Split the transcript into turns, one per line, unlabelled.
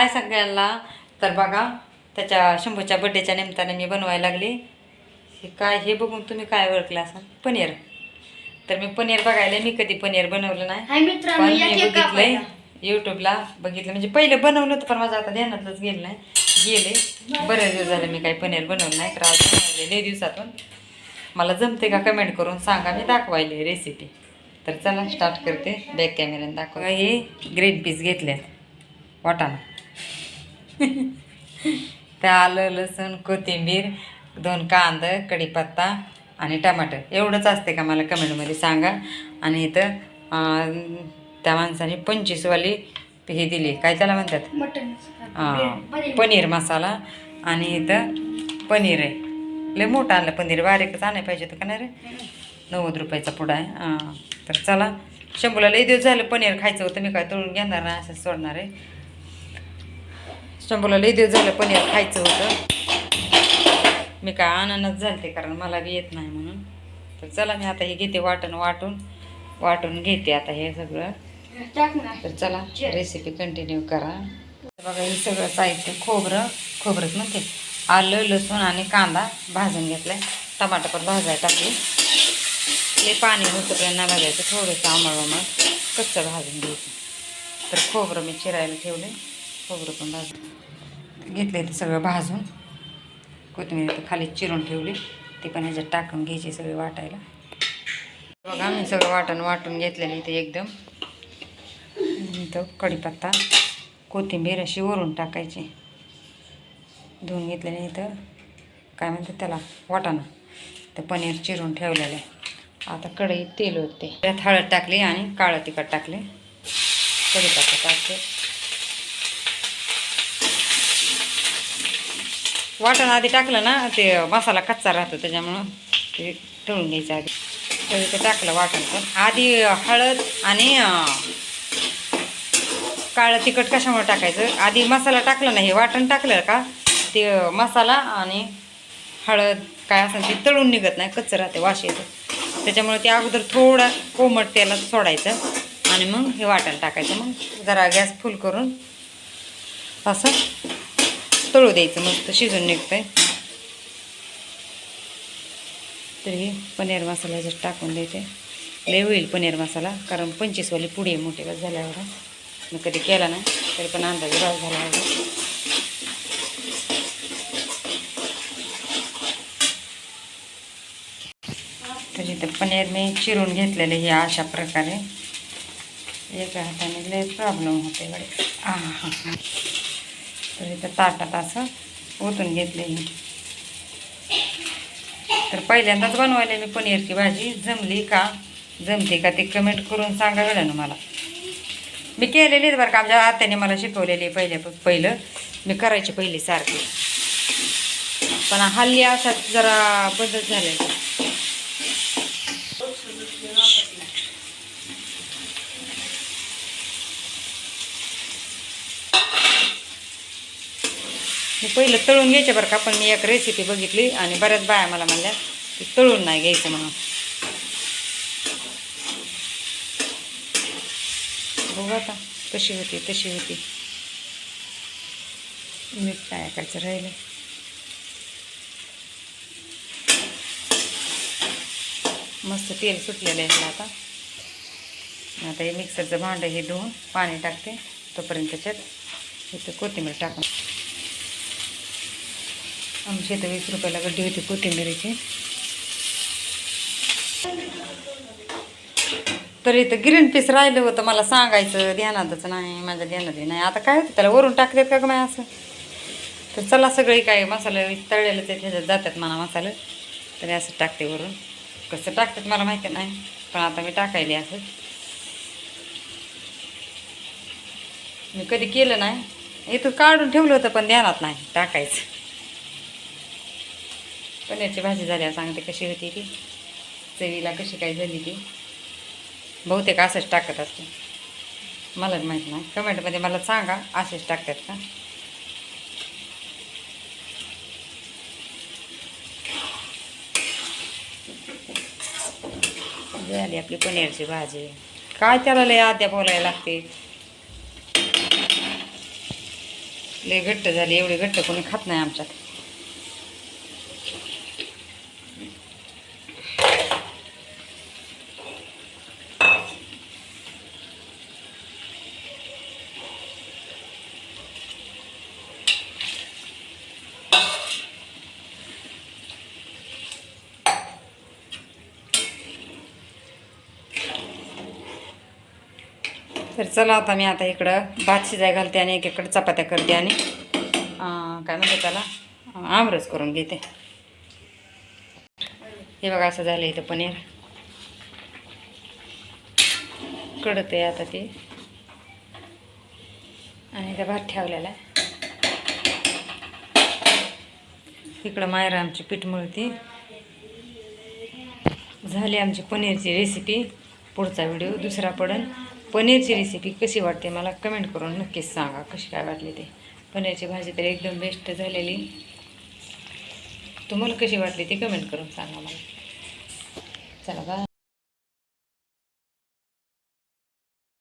काय सगळ्यांना. तर बघा त्याच्या शंभूच्या बड्डेच्या निमित्ताने मी बनवायला लागली. हे काय हे बघून तुम्ही काय ओळखलं असाल? पनीर. तर मी पनीर बघायला मी कधी पनीर बनवलं नाही.
मित्रांनो
पण
या
मी
केक
बघितलंय
कापायला.
युट्यूबला बघितलं. म्हणजे पहिलं बनवलं होतं पण माझं आता ध्यानातच गेलं नाही. गेले. बरेच दिवस झाले मी काही पनीर बनवलं नाही तर आज बनवले लय दिवसातून. मला जमते का कमेंट करून सांगा मी दाखवायले रेसिपी तर चला स्टार्ट करते. बॅक कॅमेऱ्याने दाखवा हे ग्रीन पीस घेतलेत. वाटाणा. त्या आलं लसूण कोथिंबीर दोन कांदा कढीपत्ता आणि टमाटर. एवढंच असते का मला कमेंटमध्ये सांगा. आणि इथं त्या माणसाने पंचवीसवाली हे दिली. काय त्याला म्हणतात?
मटन
पनीर. मसाला. आणि इथं पनीर आहे. लय मोठं आणलं. पनीर बारीकच आणायला पाहिजे होतं का नाही रे? नव्वद रुपयाचा पुडा आहे. तर चला. शंभूला लई दिवस झालं पनीर खायचं होतं. मी काय तळून घेणार नाही असं सोडणार आहे. शंभूला लई दिवस झालं पनीर खायचं होतं. मी काय आनंदच झालते कारण मला बी येत नाही म्हणून. तर चला मी आता हे घेते वाटण वाटून. वाटून घेते आता हे सगळं.
ना.
तर चला रेसिपी कंटिन्यू करा. बघा हे सगळं साहित्य खोबरं. खोबरंच म्हणते आलं लसूण आणि कांदा भाजून घेतलाय. टमाटर पण भाजायला टाकले. ले पाणी होतं नाही भाजायचं थोडंसं आंबळ कच्चं भाजून घ्यायचं. तर खोबरं मी चिरायला ठेवले खोबरं पण भाजून घेतलं ते सगळं भाजून. कोथिंबीर तर खाली चिरून ठेवली. ती पण ह्याच्यात टाकून घ्यायची सगळी वाटायला. बघा मी सगळं वाटण वाटून घेतलेलं इथे एकदम. इथं कढीपत्ता कोथिंबीर अशी वरून टाकायची. धुवून घेतलेले इथं. काय म्हणतात त्याला? वाटाणा. ते पनीर चिरून ठेवलेलं आहे. आता कढईत तेल होते त्यात हळद टाकली आणि काळं तिखट टाकले. कढीपत्ता टाकते. वाटण आधी टाकलं ना ते मसाला कच्चा राहतो त्याच्यामुळं ते तळून घ्यायचं आधी. तर ते टाकलं वाटण पण आधी हळद आणि काळं तिखट कशामुळे टाकायचं? आधी मसाला टाकला नाही वाटण टाकलं का ते मसाला आणि हळद काय असेल ते तळून निघत नाही कच्चं राहते वास येतं. त्याच्यामुळे ते अगोदर थोडा कोमट तेलात सोडायचं आणि मग हे वाटण टाकायचं. मग जरा गॅस फुल करून असं तळू द्यायचं मस्त शिजून निघतंय. तर हे पनीर मसाला जर टाकून द्यायचे लय होईल पनीर मसाला कारण पंचवीसवाली पुडी आहे मोठी बस झाल्यावर. मी कधी केला नाही तरी पण अंदाजे बस झाला एवढा. तर इथं पनीर मी चिरून घेतलेले हे अशा प्रकारे. एका हाताने लय प्रॉब्लेम होते गडे हां हां. तर इथं ताटात असं ओतून घेतले तर पहिल्यांदाच बनवायला मी पनीरची भाजी जमली का? जमते का ते कमेंट करून सांगा गड्या मला. मी केलेलीच बरं का आमच्या आत्याने मला शिकवलेली आहे पहिल्या पहिलं. मी करायची पहिली सारखी. पण हल्ली असा जरा बदल झालेला मी पहिलं तळून घ्यायचे बरं का पण मी एक रेसिपी बघितली आणि बऱ्याच बाया मला म्हणल्या की तळून नाही घ्यायचं म्हणून. बघू आता कशी होती तशी होती. मीठ काय ऐकायचं राहिलं मस्त तेल सुटलेलं आहे आता. आता हे मिक्सरचं भांडं हे धुवून पाणी टाकते तोपर्यंत त्याच्यात इथं कोथिंबीर टाकून. आमच्या इथं वीस रुपयाला गड्डी होती कोथिंबिरीची. तर इथं ग्रीन पीस राहिलं होतं मला सांगायचं ध्यानातच नाही माझ्या ध्यानात नाही. आता काय होतं त्याला वरून टाकतात का काय असं? तर चला सगळी काय मसाले तळलेलं ते त्याच्यात जातात मला मसाले. तरी असं टाकते वरून. कसं टाकतात मला माहिती नाही पण आता मी टाकायले असं. मी कधी केलं नाही. इथं काढून ठेवलं होतं पण ध्यानात नाही टाकायचं. पनीरची भाजी झाली सांगते कशी होती ती? चवीला कशी काय झाली ती? बहुतेक असंच टाकत असते मला माहीत नाही. कमेंटमध्ये मला सांगा असेच टाकतात का? झाली आपली पनीरची भाजी. काय त्याला लय आद्या बोलायला लागते? लय घट्ट झाली एवढी घट्ट कोणी खात नाही आमच्यात. तर चला आता मी आता इकडं भात शिजाय घालते आणि एकीकडे चपात्या करते आणि काय म्हणते त्याला? आमरस करून घेते. हे बघा असं झालं इथं पनीर. कडत आहे आता ते. आणि त्या भात ठेवलेला आहे. इकडं मायरा आमची पीठ मळती. झाली आमची पनीरची रेसिपी पुढचा व्हिडिओ दुसरा पडन. पनीरची रेसिपी कशी वाटते मला कमेंट करून नक्कीच सांगा. कशी काय वाटली ते? पनीरची भाजी तर एकदम बेस्ट झालेली. तुम्हाला कशी वाटली ती कमेंट करून सांगा मला. चला बा